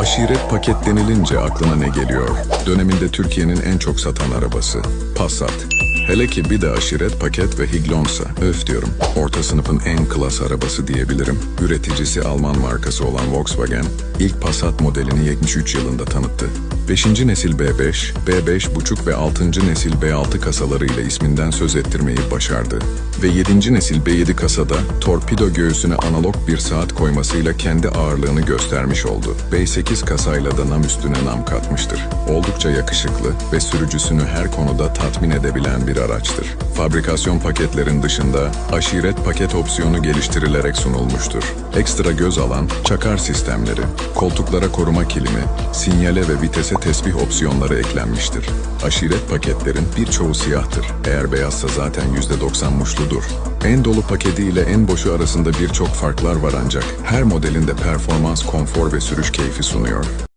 Aşiret paket denilince aklına ne geliyor? Döneminde Türkiye'nin en çok satan arabası. Passat. Hele ki bir de aşiret paket ve Higlonsa. Öf diyorum. Orta sınıfın en klas arabası diyebilirim. Üreticisi Alman markası olan Volkswagen, ilk Passat modelini 73 yılında tanıttı. 5. nesil B5, B5.5 ve 6. nesil B6 kasalarıyla isminden söz ettirmeyi başardı. Ve 7. nesil B7 kasada torpido göğsüne analog bir saat koymasıyla kendi ağırlığını göstermiş oldu. B8 kasayla da nam üstüne nam katmıştır. Oldukça yakışıklı ve sürücüsünü her konuda tatmin edebilen bir araçtır. Fabrikasyon paketlerin dışında aşiret paket opsiyonu geliştirilerek sunulmuştur. Ekstra göz alan çakar sistemleri, koltuklara koruma kilimi, sinyale ve vitese tesbih opsiyonları eklenmiştir. Aşiret paketlerin birçoğu siyahtır. Eğer beyazsa zaten %90 muşludur. En dolu paketi ile en boşu arasında birçok farklar var ancak her modelinde performans, konfor ve sürüş keyfi sunuyor.